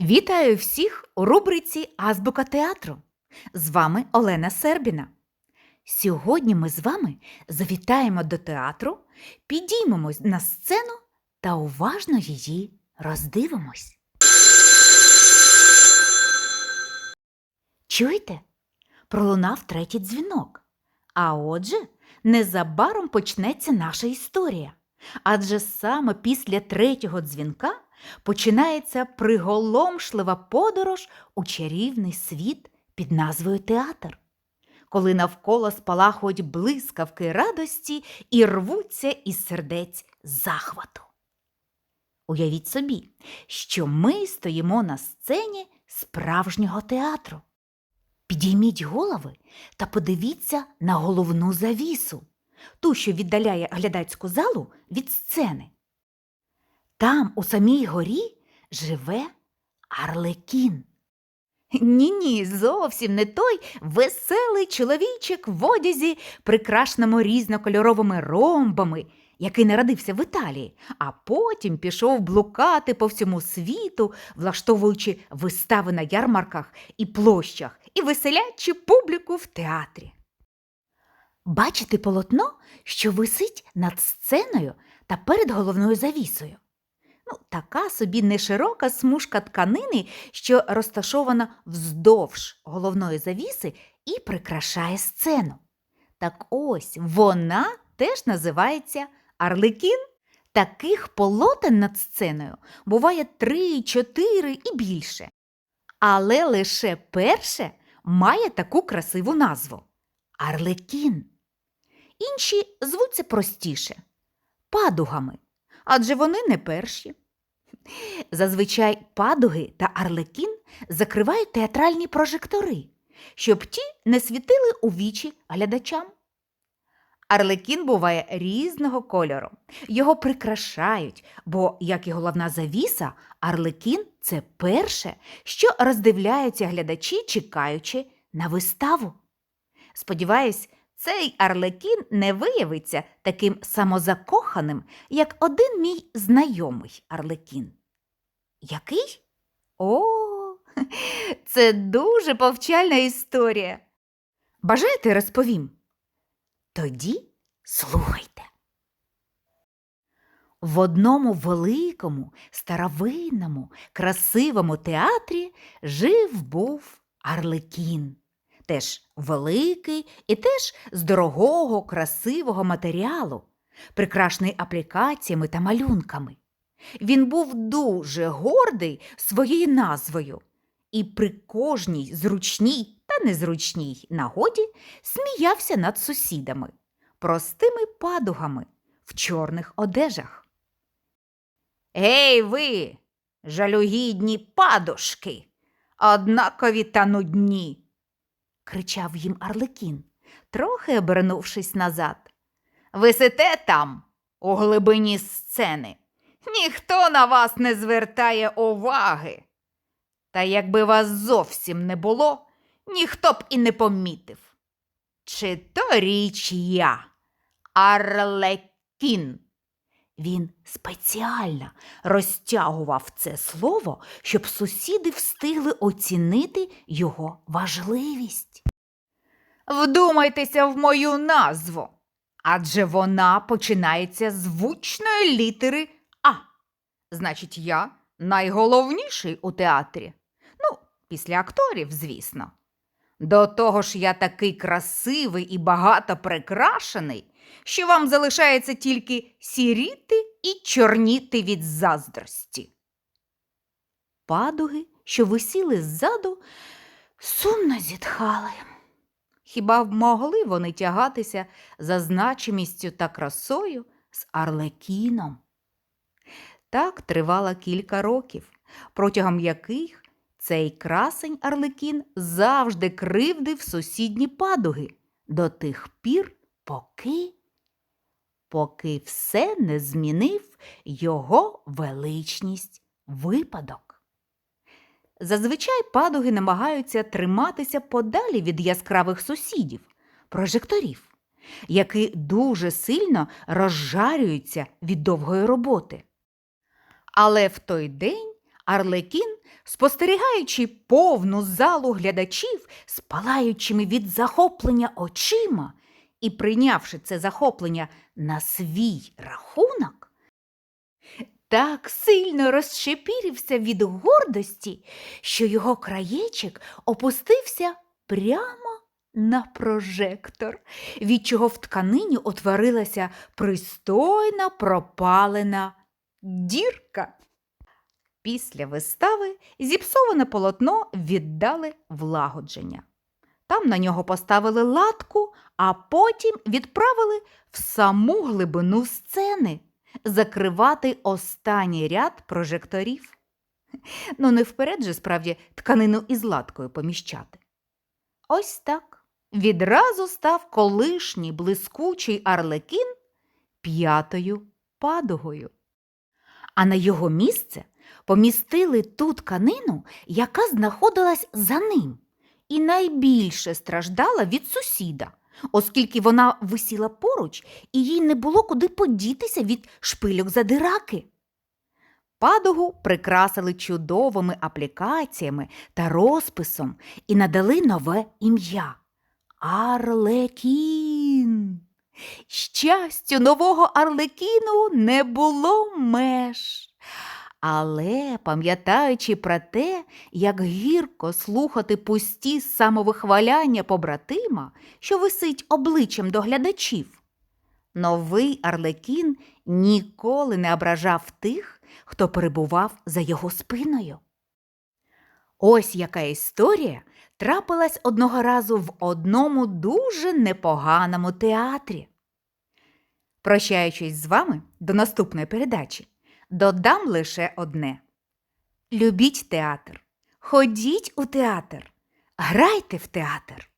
Вітаю всіх у рубриці Азбука театру. З вами Олена Сербіна. Сьогодні ми з вами завітаємо до театру, підіймемось на сцену та уважно її роздивимось. Чуєте? Пролунав третій дзвінок. А отже, незабаром почнеться наша історія. Адже саме після третього дзвінка починається приголомшлива подорож у чарівний світ під назвою театр, коли навколо спалахують блискавки радості і рвуться із сердець захвату. Уявіть собі, що ми стоїмо на сцені справжнього театру. Підійміть голови та подивіться на головну завісу, ту, що віддаляє глядацьку залу від сцени. Там, у самій горі, живе Арлекін. Ні, ні, зовсім не той веселий чоловічик в одязі, прикрашеному різнокольоровими ромбами, який народився в Італії, а потім пішов блукати по всьому світу, влаштовуючи вистави на ярмарках і площах і веселячи публіку в театрі. Бачите полотно, що висить над сценою та перед головною завісою. Ну, така собі неширока смужка тканини, що розташована вздовж головної завіси і прикрашає сцену. Так ось вона теж називається Арлекін. Таких полотен над сценою буває три, чотири і більше. Але лише перше має таку красиву назву Арлекін. Інші звуться простіше падугами, адже вони не перші. Зазвичай падуги та арлекін закривають театральні прожектори, щоб ті не світили у вічі глядачам. Арлекін буває різного кольору. Його прикрашають, бо, як і головна завіса, арлекін це перше, що роздивляються глядачі, чекаючи на виставу. Сподіваюсь, цей арлекін не виявиться таким самозакоханим, як один мій знайомий арлекін. Який? О, це дуже повчальна історія. Бажаєте розповім? Тоді слухайте. В одному великому, старовинному, красивому театрі жив був Арлекін. Теж великий і теж з дорогого, красивого матеріалу, прикрашений аплікаціями та малюнками. Він був дуже гордий своєю назвою і при кожній зручній та незручній нагоді сміявся над сусідами, простими падугами в чорних одежах. Гей, ви, жалюгідні падушки, однакові та нудні, кричав їм Арлекін, трохи обернувшись назад. Висите там, у глибині сцени. Ніхто на вас не звертає уваги. Та якби вас зовсім не було, ніхто б і не помітив. Чи то річ я, Арлекін? Він спеціально розтягував це слово, щоб сусіди встигли оцінити його важливість. Вдумайтеся в мою назву, адже вона починається з звучної літери. Значить, я найголовніший у театрі. Ну, після акторів, звісно. До того ж, я такий красивий і багато прикрашений, що вам залишається тільки сіріти і чорніти від заздрості. Падуги, що висіли ззаду, сумно зітхали. Хіба б могли вони тягатися за значимістю та красою з Арлекіном? Так тривало кілька років, протягом яких цей красень Арлекін завжди кривдив сусідні падуги до тих пір, поки, поки все не змінив його величність випадок. Зазвичай падуги намагаються триматися подалі від яскравих сусідів, прожекторів, які дуже сильно розжарюються від довгої роботи. Але в той день Арлекін, спостерігаючи повну залу глядачів з палаючими від захоплення очима і прийнявши це захоплення на свій рахунок, так сильно розшепірився від гордості, що його краєчик опустився прямо на прожектор, від чого в тканині утворилася пристойна пропалена дірка. Після вистави зіпсоване полотно віддали влагодження. Там на нього поставили латку, а потім відправили в саму глибину сцени закривати останній ряд прожекторів. Ну, не вперед же справді тканину із латкою поміщати. Ось так відразу став колишній блискучий арлекін п'ятою падугою. А на його місце помістили ту тканину, яка знаходилась за ним, і найбільше страждала від сусіда, оскільки вона висіла поруч і їй не було куди подітися від шпильок задираки. Падугу прикрасили чудовими аплікаціями та розписом і надали нове ім'я Арлекін. Щастю, нового Арлекіну не було меж. Але, пам'ятаючи про те, як гірко слухати пусті самовихваляння побратима, що висить обличчям до глядачів, новий Арлекін ніколи не ображав тих, хто перебував за його спиною. Ось яка історія трапилась одного разу в одному дуже непоганому театрі. Прощаючись з вами до наступної передачі, додам лише одне: любіть театр, ходіть у театр, грайте в театр.